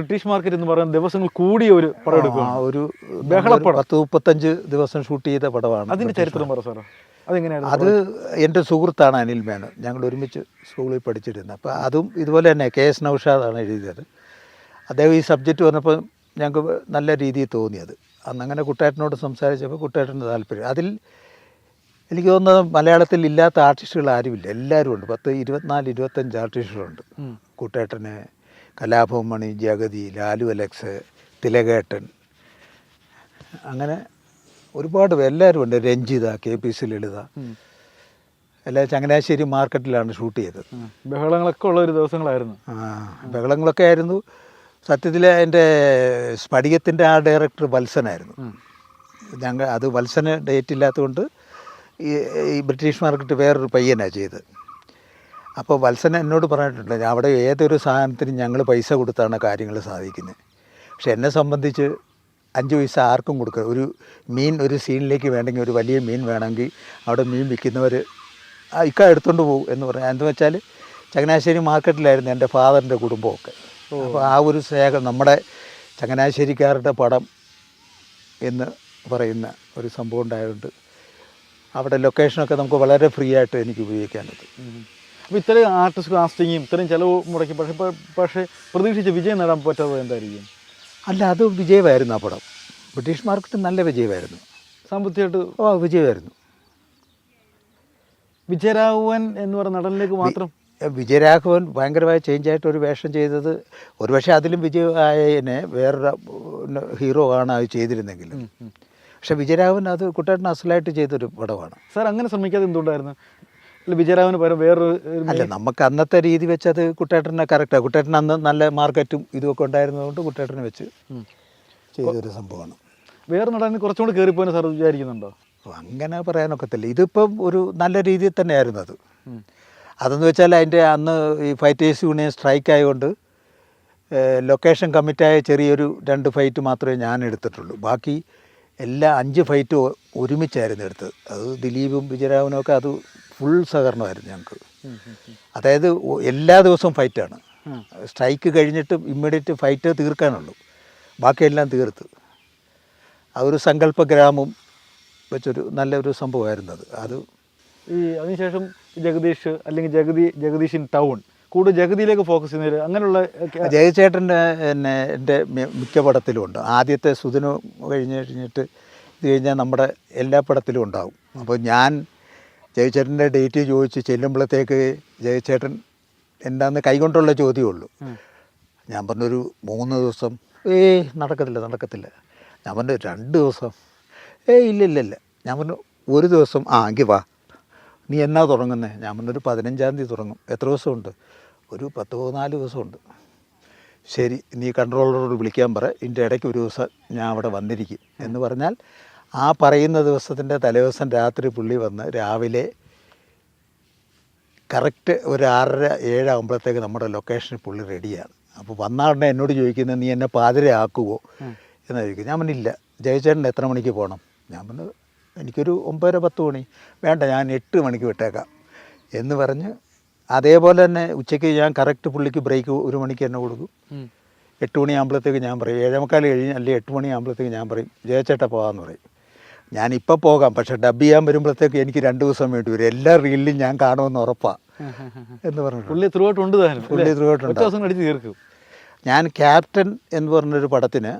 British market എന്ന് പറയുന്ന ദിവസങ്ങൾ കൂടിയ ഒരു പടം ആ ഒരു ബഹളപ്പടം. പത്ത് മുപ്പത്തഞ്ച് ദിവസം ഷൂട്ട് ചെയ്ത പടമാണ് അതിന്റെ ചരിത്രം പറ സാറേ. അതെങ്ങനെയാണ് അത് എന്റെ സുഹൃത്താണ് അനിൽ മേനോൻ. ഞങ്ങൾ ഒരുമിച്ച് സ്കൂളിൽ പഠിച്ചിരുന്നത്. അപ്പോൾ അതും ഇതുപോലെ തന്നെ കെ എസ് നൗഷാദാണ് എഴുതിയത്. അദ്ദേഹം ഈ സബ്ജക്റ്റ് വന്നപ്പോൾ ഞങ്ങൾക്ക് നല്ല രീതിയിൽ തോന്നിയത്. അന്ന് അങ്ങനെ കുട്ടേട്ടനോട് സംസാരിച്ചപ്പോൾ കുട്ടേട്ടന്റെ താല്പര്യം. അതിൽ എനിക്ക് തോന്നുന്നത് മലയാളത്തിൽ ഇല്ലാത്ത ആർട്ടിസ്റ്റുകൾ ആരുമില്ല. എല്ലാവരും ഉണ്ട്. പത്ത് ഇരുപത്തിനാല് ഇരുപത്തഞ്ച് ആർട്ടിസ്റ്റുകളുണ്ട്. കുട്ടേട്ടന് കലാഭവൻ മണി ജഗതി ലാലു അലക്സ് തിലകേട്ടൻ. അങ്ങനെ ഒരുപാട് എല്ലാവരും ഉണ്ട്. Ranjitha K P C Lalitha. എല്ലാ ചങ്ങനാശ്ശേരി മാർക്കറ്റിലാണ് ഷൂട്ട് ചെയ്തത്. ബഹളങ്ങളൊക്കെ ഉള്ള ഒരു ദിവസങ്ങളായിരുന്നു. ആ ബഹളങ്ങളൊക്കെ ആയിരുന്നു. സത്യത്തിൽ എന്റെ സ്ഫടികത്തിന്റെ ആ ഡയറക്ടർ വത്സനായിരുന്നു. ഞങ്ങൾ അത് വത്സന് ഡേറ്റ് ഇല്ലാത്തതുകൊണ്ട് ഈ ഈ ബ്രിട്ടീഷ് മാർക്കറ്റ് വേറൊരു പയ്യനാണ് ചെയ്തത്. അപ്പോൾ വത്സൻ എന്നോട് പറഞ്ഞിട്ടുണ്ട് അവിടെ ഏതൊരു സാധനത്തിനും ഞങ്ങൾ പൈസ കൊടുത്താണ് കാര്യങ്ങൾ സാധിക്കുന്നത് പക്ഷെ എന്നെ സംബന്ധിച്ച് അഞ്ച് പൈസ ആർക്കും കൊടുക്കുക ഒരു മീൻ ഒരു സീനിലേക്ക് വേണമെങ്കിൽ ഒരു വലിയ മീൻ വേണമെങ്കിൽ അവിടെ മീൻ വിൽക്കുന്നവർ ഇക്ക എടുത്തുകൊണ്ട് പോകും എന്ന് പറഞ്ഞാൽ എന്താ വെച്ചാൽ ചങ്ങനാശ്ശേരി മാർക്കറ്റിലായിരുന്നു എന്റെ ഫാദറിന്റെ കുടുംബമൊക്കെ. അപ്പോൾ ആ ഒരു സ്നേഹം നമ്മുടെ ചങ്ങനാശ്ശേരിക്കാരുടെ പടം എന്ന് പറയുന്ന ഒരു സംഭവം ഉണ്ടായതുകൊണ്ട് അവിടെ ലൊക്കേഷനൊക്കെ നമുക്ക് വളരെ ഫ്രീ ആയിട്ട് എനിക്ക് ഉപയോഗിക്കാൻ പറ്റും. അപ്പോൾ ഇത്രയും ആർട്ടിസ്റ്റ് കാസ്റ്റിങ്ങും ഇത്രയും ചിലവ് മുടക്കി. പക്ഷേ പക്ഷേ പ്രതീക്ഷിച്ച വിജയം നേടാൻ പറ്റാത്തത് എന്തായിരിക്കും? അല്ല അത് വിജയമായിരുന്നു ആ പടം. ബ്രിട്ടീഷ് മാർക്കറ്റ് നല്ല വിജയമായിരുന്നു. സാമ്പത്തികമായിട്ട് ഓ വിജയമായിരുന്നു. വിജയരാഘവൻ എന്ന് പറഞ്ഞ നടനിലേക്ക് മാത്രം വിജയരാഘവൻ ഭയങ്കരമായ ചേഞ്ചായിട്ട് ഒരു വേഷം ചെയ്തത്. ഒരുപക്ഷെ അതിലും വിജയനെ വേറൊരു ഹീറോ ആണ് അത് ചെയ്തിരുന്നെങ്കിൽ. പക്ഷേ വിജയരാഘവൻ അത് കുട്ടേട്ടൻ അസലായിട്ട് ചെയ്തൊരു പടമാണ്. സാർ അങ്ങനെ ശ്രമിക്കാതെ എന്തുകൊണ്ടായിരുന്നു വിജയരാഘവന് പകരം വേറൊരു അല്ല നമുക്ക് അന്നത്തെ രീതി വെച്ച് അത് കുട്ടേട്ടനെ കറക്റ്റാണ് കുട്ടേട്ടൻ അന്ന് നല്ല മാർക്കറ്റും ഇതുമൊക്കെ ഉണ്ടായിരുന്നതുകൊണ്ട് കുട്ടേട്ടനെ വെച്ച്. ചെയ്തൊരു സംഭവമാണ്. വേറെ നടന് കുറച്ചുകൂടി കയറിപ്പോയെന്ന് സാർ വിചാരിക്കുന്നുണ്ടോ? അങ്ങനെ പറയാനൊക്കത്തില്ല. ഇതിപ്പം ഒരു നല്ല രീതിയിൽ തന്നെയായിരുന്നു അത്. അതെന്ന് വെച്ചാൽ അതിന്റെ അന്ന് ഈ ഫൈറ്റേഴ്സ് യൂണിയൻ സ്ട്രൈക്ക് ആയതുകൊണ്ട് ലൊക്കേഷൻ കമ്മിറ്റായ ചെറിയൊരു രണ്ട് ഫൈറ്റ് മാത്രമേ ഞാൻ എടുത്തിട്ടുള്ളൂ. ബാക്കി എല്ലാ അഞ്ച് ഫൈറ്റും ഒരുമിച്ചായിരുന്നു എടുത്തത്. അത് ദിലീപും വിജയരാഘവനും ഒക്കെ അത് ഫുൾ സഹകരണമായിരുന്നു ഞങ്ങൾക്ക്. അതായത് എല്ലാ ദിവസവും ഫൈറ്റാണ്. സ്ട്രൈക്ക് കഴിഞ്ഞിട്ട് ഇമ്മീഡിയറ്റ് ഫൈറ്റ് തീർക്കാനുള്ളൂ. ബാക്കിയെല്ലാം തീർത്ത്. ആ ഒരു സങ്കല്പ ഗ്രാമം വെച്ചൊരു നല്ലൊരു സംഭവമായിരുന്നു അത്. അത് ഈ അതിനുശേഷം ജഗദീഷ് അല്ലെങ്കിൽ ജഗതി ജഗദീഷിൻ ടൗൺ കൂടുതൽ ജഗതിയിലേക്ക് ഫോക്കസ് ചെയ്യുന്നവർ അങ്ങനെയുള്ള ജയചേട്ടന്റെ എന്നെ എന്റെ മിക്ക പടത്തിലും ഉണ്ട്. ആദ്യത്തെ സുദിനം കഴിഞ്ഞ് കഴിഞ്ഞിട്ട് ഇത് കഴിഞ്ഞാൽ നമ്മുടെ എല്ലാ പടത്തിലും ഉണ്ടാവും. അപ്പോൾ ഞാൻ ജയചേട്ടന്റെ ഡേറ്റ് ചോദിച്ച് ചെല്ലുമ്പോഴത്തേക്ക് ജയചേട്ടൻ എന്താന്ന് കൈകൊണ്ടുള്ള ചോദ്യമുള്ളൂ. ഞാൻ പറഞ്ഞൊരു മൂന്ന് ദിവസം. ഏയ് നടക്കത്തില്ല നടക്കത്തില്ല. ഞാൻ പറഞ്ഞു രണ്ട് ദിവസം. ഏയ് ഇല്ല ഇല്ല ഇല്ല. ഞാൻ പറഞ്ഞു ഒരു ദിവസം. ആ എങ്കിൽ വാ. നീ എന്നാ തുടങ്ങുന്നത് ഞാൻ പറഞ്ഞൊരു പതിനഞ്ചാം തീയതി തുടങ്ങും. എത്ര ദിവസമുണ്ട്? ഒരു പത്ത് പതിനാല് ദിവസമുണ്ട്. ശരി നീ കൺട്രോളറോട് വിളിക്കാൻ പറ. ഇതിന്റെ ഇടയ്ക്ക് ഒരു ദിവസം ഞാൻ അവിടെ വന്നിരിക്കും. എന്ന് പറഞ്ഞാൽ ആ പറയുന്ന ദിവസത്തിന്റെ തലേദിവസം രാത്രി പുള്ളി വന്ന് രാവിലെ കറക്റ്റ് ഒരു ആറര ഏഴാകുമ്പോഴത്തേക്ക് നമ്മുടെ ലൊക്കേഷനിൽ പുള്ളി റെഡിയാണ്. അപ്പോൾ വന്നാടനെ എന്നോട് ചോദിക്കുന്നത് നീ എന്നെ പാതിര ആക്കുവോ എന്ന് ചോദിക്കും. ഞാൻ പറഞ്ഞില്ല ജയചേട്ടൻ എത്ര മണിക്ക് പോകണം? ഞാൻ പറഞ്ഞു എനിക്കൊരു ഒമ്പതര പത്ത് മണി. വേണ്ട ഞാൻ എട്ട് മണിക്ക് വിട്ടേക്കാം. എന്ന് പറഞ്ഞ് അതേപോലെ തന്നെ ഉച്ചയ്ക്ക് ഞാൻ കറക്റ്റ് പുള്ളിക്ക് ബ്രേക്ക് ഒരു മണിക്ക് തന്നെ കൊടുക്കും. എട്ട് മണിയാകുമ്പോഴത്തേക്ക് ഞാൻ പറയും ഏഴേമുക്കാൽ കഴിഞ്ഞ് അല്ലെങ്കിൽ എട്ട് മണിയാകുമ്പോഴത്തേക്ക് ഞാൻ പറയും ജയച്ചേട്ടാ പോകാമെന്ന് പറയും. ഞാനിപ്പോൾ പോകാം. പക്ഷെ ഡബ് ചെയ്യാൻ വരുമ്പോഴത്തേക്ക് എനിക്ക് രണ്ട് ദിവസം വേണ്ടി വരും. എല്ലാ റീലിലും ഞാൻ കാണുമെന്ന് ഉറപ്പാണ് എന്ന് പറഞ്ഞു പുള്ളി ത്രൂഔട്ട് ഉണ്ട് പുള്ളി? ഉണ്ട് തീർക്കും. ഞാൻ ക്യാപ്റ്റൻ എന്ന് പറഞ്ഞൊരു പടത്തിന്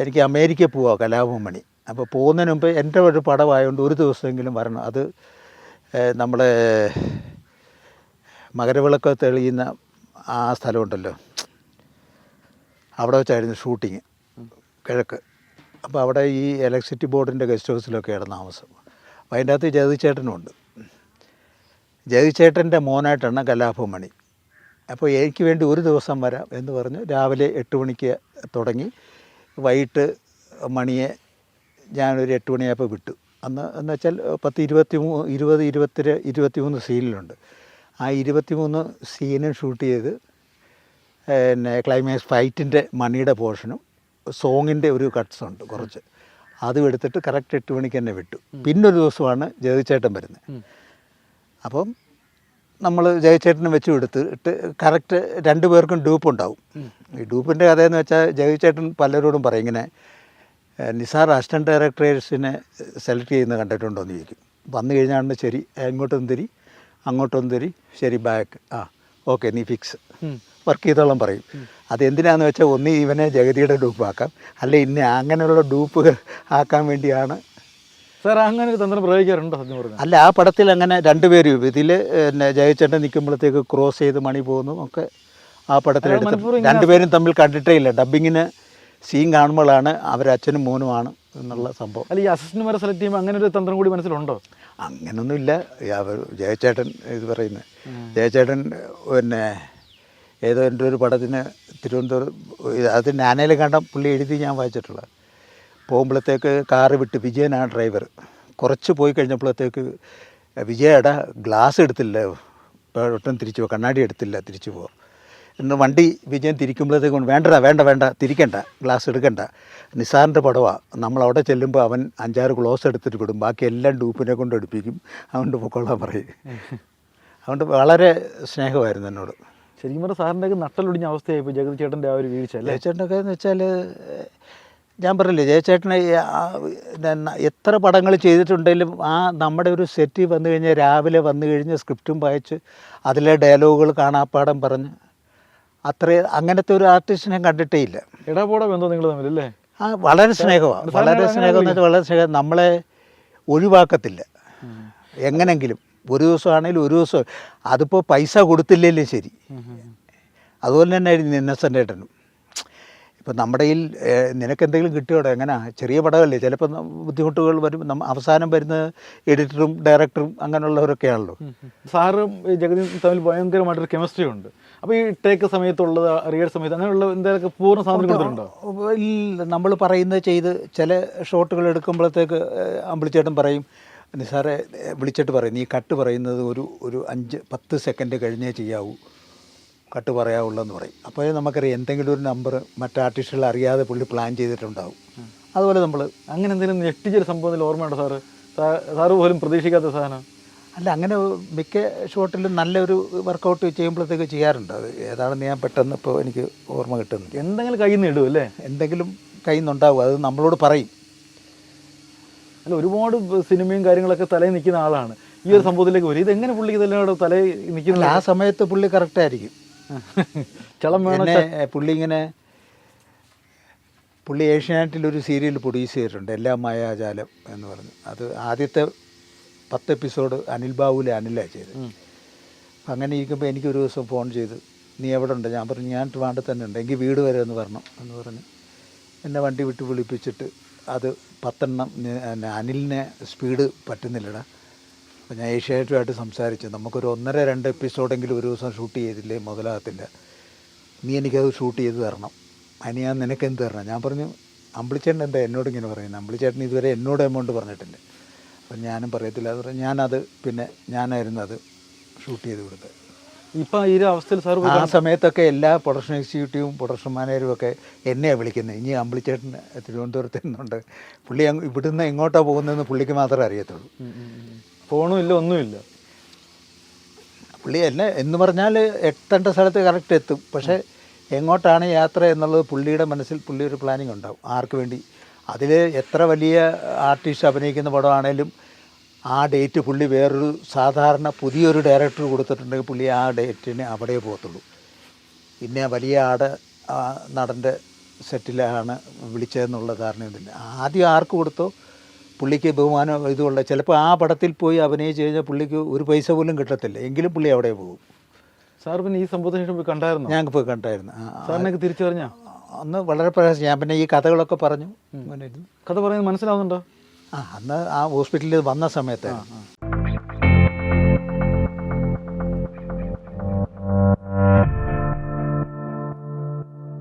എനിക്ക് അമേരിക്ക പോവാം കലാഭവൻ അപ്പോൾ പോകുന്നതിന് മുമ്പ് എന്റെ ഒരു പടമായതുകൊണ്ട് ഒരു ദിവസമെങ്കിലും വരണം. അത് നമ്മൾ മകരവിളക്ക് തെളിയുന്ന ആ സ്ഥലമുണ്ടല്ലോ. അവിടെ വെച്ചായിരുന്നു ഷൂട്ടിങ്. കിഴക്ക്. അപ്പോൾ അവിടെ ഈ ഇലക്ട്രിസിറ്റി ബോർഡിന്റെ ഗസ്റ്റ് ഹൗസിലൊക്കെയാണ് താമസം. അപ്പോൾ അതിന്റെ അകത്ത് ജഗതിച്ചേട്ടനുണ്ട്. ജഗതിച്ചേട്ടന്റെ മോനായിട്ടാണ് കലാഭമണി മണി അപ്പോൾ എനിക്ക് വേണ്ടി ഒരു ദിവസം വരാം എന്ന് പറഞ്ഞു രാവിലെ എട്ട് മണിക്ക് തുടങ്ങി. വൈകിട്ട് മണിയെ ഞാനൊരു എട്ട് മണിയായപ്പോൾ വിട്ടു. അന്ന് എന്ന് വെച്ചാൽ പത്ത് ഇരുപത്തി മൂ ഇരുപത് ഇരുപത്തി ഇരുപത്തി മൂന്ന് സീനിലുണ്ട്. ആ ഇരുപത്തി മൂന്ന് സീനും ഷൂട്ട് ചെയ്ത് പിന്നെ ക്ലൈമാക്സ് ഫൈറ്റിന്റെ മണിയുടെ പോർഷനും സോങ്ങിന്റെ ഒരു കട്ട്സ് ഉണ്ട് കുറച്ച്. അതും എടുത്തിട്ട് കറക്റ്റ് എട്ട് മണിക്ക് തന്നെ വിട്ടു. പിന്നൊരു ദിവസമാണ് ജയചേട്ടൻ വരുന്നത്. അപ്പം നമ്മൾ ജയചേട്ടനെ വെച്ച് എടുത്തിട്ട് കറക്റ്റ് രണ്ടു പേർക്കും ഡൂപ്പ് ഉണ്ടാവും. ഈ ഡൂപ്പിന്റെ കഥയെന്ന് വെച്ചാൽ ജയചേട്ടൻ പലരോടും പറയും ഇങ്ങനെ നിസാർ അസിസ്റ്റന്റ് ഡയറക്ടേഴ്സിനെ സെലക്ട് ചെയ്യുന്ന കണ്ടിട്ടുണ്ടോ? എന്ന് ചോദിക്കും. വന്നു കഴിഞ്ഞാണ് ശരി ഇങ്ങോട്ടൊന്ന് തരി അങ്ങോട്ടൊന്ന് തരി ശരി ബാക്ക്. ആ ഓക്കെ നീ ഫിക്സ്. വർക്ക് ചെയ്തോളം പറയും. അതെന്തിനാന്ന് വെച്ചാൽ ഒന്ന് ഇവനെ ജഗതിയുടെ ഡൂപ്പാക്കാം. അല്ലെ ഇന്നെ അങ്ങനെയുള്ള ഡൂപ്പ് ആക്കാൻ വേണ്ടിയാണ്. സാർ അങ്ങനെ ഒരു തന്ത്രം പ്രയോഗിക്കാറുണ്ടോ സത്യം പറഞ്ഞു അല്ല ആ പടത്തിൽ അങ്ങനെ രണ്ടുപേരും ഇതിൽ പിന്നെ ജയച്ചേട്ടൻ നിൽക്കുമ്പോഴത്തേക്ക് ക്രോസ് ചെയ്ത് മണി പോകുന്നു. ഒക്കെ ആ പടത്തിൽ രണ്ടുപേരും തമ്മിൽ കണ്ടിട്ടേ ഇല്ല. ഡബിങ്ങിന് സീൻ കാണുമ്പോഴാണ് അവരച്ഛനും മോനുമാണ് എന്നുള്ള സംഭവം. അല്ല ഈ അസിസ്റ്റന്റുമാരെ സെലക്ട് ചെയ്യുമ്പോൾ അങ്ങനെ ഒരു തന്ത്രം കൂടി മനസ്സിലുണ്ടോ? അങ്ങനൊന്നുമില്ല. ജയചേട്ടൻ ഇത് പറയുന്നത്. ജയചേട്ടൻ പിന്നെ ഏതോ എന്റെ ഒരു പടത്തിന് തിരുവനന്തപുരം അത് ഞാനേലും കണ്ട പുള്ളി എഴുതി ഞാൻ വായിച്ചിട്ടുള്ള പോകുമ്പോഴത്തേക്ക് കാറ് വിട്ട് വിജയനാണ് ഡ്രൈവർ. കുറച്ച് പോയി കഴിഞ്ഞപ്പോഴത്തേക്ക് വിജയടാ ഗ്ലാസ് എടുത്തില്ല. ഒട്ടും തിരിച്ചു പോകും കണ്ണാടി എടുത്തില്ല തിരിച്ചു പോ. എന്ന് വണ്ടി വിജയൻ തിരിക്കുമ്പോഴത്തേക്കും വേണ്ടടാ വേണ്ട വേണ്ട തിരിക്കണ്ട ഗ്ലാസ് എടുക്കണ്ട. നിസാറിന്റെ പടവാണ് നമ്മൾ അവിടെ ചെല്ലുമ്പോൾ അവൻ അഞ്ചാറ് ഗ്ലോസ് എടുത്തിട്ട് വിടും. ബാക്കി എല്ലാം ഡൂപ്പിനെ കൊണ്ട് എടുപ്പിക്കും അതുകൊണ്ട് പൊക്കോളാൻ പറയും. അതുകൊണ്ട് വളരെ സ്നേഹമായിരുന്നു എന്നോട്. ശരിക്കും പറഞ്ഞാൽ സാറിന്റെ ഒക്കെ നട്ടലൊടിഞ്ഞ അവസ്ഥയായി ഇപ്പോൾ ജഗതി ചേട്ടന്റെ ആ ഒരു വീഴ്ച അല്ലേ? ജയചേട്ടനൊക്കെ എന്ന് വെച്ചാൽ ഞാൻ പറഞ്ഞില്ലേ ജയചേട്ടനെ എത്ര പടങ്ങൾ ചെയ്തിട്ടുണ്ടെങ്കിലും ആ നമ്മുടെ ഒരു സെറ്റിൽ വന്നു കഴിഞ്ഞാൽ രാവിലെ വന്നു കഴിഞ്ഞ് സ്ക്രിപ്റ്റും വായിച്ച് അതിലെ ഡയലോഗുകൾ കാണാപ്പാടം പറഞ്ഞ് അത്ര അങ്ങനത്തെ ഒരു ആർട്ടിസ്റ്റിനെ കണ്ടിട്ടേ ഇല്ല. ഇടപോട ബന്ധം നിങ്ങൾ തമ്മിൽ അല്ലേ? ആ വളരെ സ്നേഹമാണ് വളരെ സ്നേഹം എന്ന് വെച്ചാൽ വളരെ സ്നേഹം നമ്മളെ ഒഴിവാക്കത്തില്ല. എങ്ങനെങ്കിലും. ഒരു ദിവസമാണെങ്കിലും ഒരു ദിവസം. അതിപ്പോൾ പൈസ കൊടുത്തില്ലെങ്കിലും ശരി. അതുപോലെ തന്നെ ആയിരുന്നു ഇന്നസെന്റ് ഏട്ടനും. ഇപ്പം നമ്മുടെ കയ്യിൽ നിനക്ക് എന്തെങ്കിലും കിട്ടിയോടെ എങ്ങനെ? ചെറിയ പടമല്ലേ? ചിലപ്പോൾ ബുദ്ധിമുട്ടുകൾ വരും നമ്മ അവസാനം വരുന്ന എഡിറ്ററും ഡയറക്ടറും അങ്ങനെയുള്ളവരൊക്കെയാണല്ലോ. സാറും ജഗതി തമ്മിൽ ഭയങ്കരമായിട്ടൊരു കെമിസ്ട്രി ഉണ്ട്. അപ്പോൾ ഈ ടേക്ക് സമയത്തുള്ളത് റിയൽ സമയത്ത് അങ്ങനെയുള്ള എന്തെങ്കിലും പൂർണ സാധനങ്ങളുണ്ടോ ഇല്ല. നമ്മൾ പറയുന്നത് ചെയ്ത് ചില ഷോട്ടുകൾ എടുക്കുമ്പോഴത്തേക്ക് അമ്പിളിച്ചേട്ടൻ പറയും നിസാറെ വിളിച്ചിട്ട് പറയും നീ കട്ട് പറയുന്നത് ഒരു ഒരു അഞ്ച് പത്ത് സെക്കൻഡ് കഴിഞ്ഞേ ചെയ്യാവൂ. കട്ട് പറയാവുള്ളൂ പറയും. അപ്പോൾ നമുക്കറിയാം എന്തെങ്കിലും ഒരു നമ്പർ മറ്റു ആർട്ടിസ്റ്റുകൾ അറിയാതെ പുള്ളി പ്ലാൻ ചെയ്തിട്ടുണ്ടാവും. അതുപോലെ നമ്മൾ അങ്ങനെ എന്തെങ്കിലും ഞെട്ടിച്ചൊരു സംഭവത്തിൽ ഓർമ്മയുണ്ടോ സാറ്? സാറ് പോലും പ്രതീക്ഷിക്കാത്ത സാധനം? അല്ല അങ്ങനെ മിക്ക ഷോട്ടിലും നല്ലൊരു വർക്കൗട്ട് ചെയ്യുമ്പോഴത്തേക്ക് ചെയ്യാറുണ്ട്. അത് ഏതാണെന്ന് ഞാൻ പെട്ടെന്ന് ഇപ്പോൾ എനിക്ക് ഓർമ്മ കിട്ടുന്നു എന്തെങ്കിലും കയ്യിൽ നിന്ന് ഇടും അല്ലേ? എന്തെങ്കിലും കയ്യിൽ നിന്നുണ്ടാവും. അത് നമ്മളോട് പറയും. അല്ല ഒരുപാട് സിനിമയും കാര്യങ്ങളൊക്കെ തലയിൽ നിൽക്കുന്ന ആളാണ്. ഈ ഒരു സംഭവത്തിലേക്ക് വരും. ഇതെങ്ങനെ പുള്ളി ഇതെല്ലാം തലയിൽ നിൽക്കുന്നത്? ആ സമയത്ത് പുള്ളി കറക്റ്റായിരിക്കും ചളം വേണം പുള്ളി ഇങ്ങനെ പുള്ളി ഏഷ്യാനെറ്റിൽ ഒരു സീരിയൽ പ്രൊഡ്യൂസ് ചെയ്തിട്ടുണ്ട് എല്ലാ മായാജാലം എന്ന് പറഞ്ഞു. അത് ആദ്യത്തെ പത്ത് എപ്പിസോഡ് അനിൽ ബാബുലെ അനിലാണ് ചെയ്തത്. അങ്ങനെ ഇരിക്കുമ്പോൾ എനിക്കൊരു ദിവസം ഫോൺ ചെയ്ത് നീ എവിടെ ഉണ്ട്? ഞാൻ പറഞ്ഞു ഞാൻ ട്രിവാൻഡ്രത്ത് തന്നെ ഉണ്ട്. എനിക്ക് വീട് വരെ എന്ന് പറഞ്ഞു എന്ന് പറഞ്ഞ്. എന്നെ വണ്ടി വിട്ട് വിളിപ്പിച്ചിട്ട് അത് പത്തെണ്ണം അനിലിനെ സ്പീഡ് പറ്റുന്നില്ലടാ. അപ്പോൾ ഞാൻ ഏഷ്യാനെറ്റുമായിട്ട് സംസാരിച്ചു. നമുക്കൊരു ഒന്നര രണ്ട് എപ്പിസോഡെങ്കിലും ഒരു ദിവസം ഷൂട്ട് ചെയ്തില്ലേ മുതലാകത്തില്ല. നീ എനിക്കത് ഷൂട്ട് ചെയ്ത് തരണം. അതിന് ഞാൻ നിനക്ക് എന്ത് തരണം? ഞാൻ പറഞ്ഞു അമ്പിളിച്ചേട്ടൻ എന്താ എന്നോട് ഇങ്ങനെ പറയുന്നത്? അമ്പിളിച്ചേട്ടൻ ഇതുവരെ എന്നോട് എമൗണ്ട് പറഞ്ഞിട്ടില്ല. അപ്പം ഞാനും പറയത്തില്ല. അത് ഞാനത് പിന്നെ ഞാനായിരുന്നു അത് ഷൂട്ട് ചെയ്ത് കൊടുത്തത്. ഇപ്പൊ ഈ ഒരു അവസ്ഥയിൽ സാർ ആ സമയത്തൊക്കെ എല്ലാ പ്രൊഡക്ഷൻ എക്സിക്യൂട്ടീവും പ്രൊഡക്ഷൻ മാനേജരും ഒക്കെ എന്നെയാണ് വിളിക്കുന്നത് ഇനി അമ്പിളിച്ചേട്ടൻ തിരുവനന്തപുരത്ത് നിന്നുണ്ട്. പുള്ളി ഇവിടുന്ന് എങ്ങോട്ടാണ് പോകുന്നതെന്ന് പുള്ളിക്ക് മാത്രമേ അറിയത്തുള്ളൂ. ഫോണും ഇല്ല ഒന്നുമില്ല. പുള്ളി എന്നെ എന്ന് പറഞ്ഞാൽ എത്തേണ്ട സ്ഥലത്ത് കറക്റ്റ് എത്തും. പക്ഷേ എങ്ങോട്ടാണ് യാത്ര എന്നുള്ളത് പുള്ളിയുടെ മനസ്സിൽ പുള്ളി ഒരു പ്ലാനിങ് ഉണ്ടാവും. ആർക്ക് വേണ്ടി? അതിൽ എത്ര വലിയ ആർട്ടിസ്റ്റ് അഭിനയിക്കുന്ന പടമാണേലും ആ ഡേറ്റ് പുള്ളി വേറൊരു സാധാരണ പുതിയൊരു ഡയറക്ടർ കൊടുത്തിട്ടുണ്ടെങ്കിൽ പുള്ളി ആ ഡേറ്റിന് അവിടെ പോകത്തുള്ളൂ. പിന്നെ വലിയ ആട് ആ നടന്റെ സെറ്റിലാണ് വിളിച്ചതെന്നുള്ള ധാരണയൊന്നുമില്ല ആദ്യം ആർക്ക് കൊടുത്തോ പുള്ളിക്ക് ബഹുമാനം ഇതുള്ള ചിലപ്പോൾ ആ പടത്തിൽ പോയി അഭിനയിച്ച് കഴിഞ്ഞാൽ പുള്ളിക്ക് ഒരു പൈസ പോലും കിട്ടത്തില്ല. എങ്കിലും പുള്ളി അവിടെ പോകും. സാർ പിന്നെ ഈ സംഭവത്തിന് ശേഷം പോയി കണ്ടായിരുന്നു? ഞാൻ പോയി കണ്ടായിരുന്നു. സാറിനൊക്കെ തിരിച്ചു പറഞ്ഞാ അന്ന് വളരെ പ്രയാസം. ഞാൻ പിന്നെ ഈ കഥകളൊക്കെ പറഞ്ഞു. കഥ പറയുന്നത് മനസ്സിലാവുന്നുണ്ടോ? ആ അന്ന് ആ ഹോസ്പിറ്റലിൽ വന്ന സമയത്ത്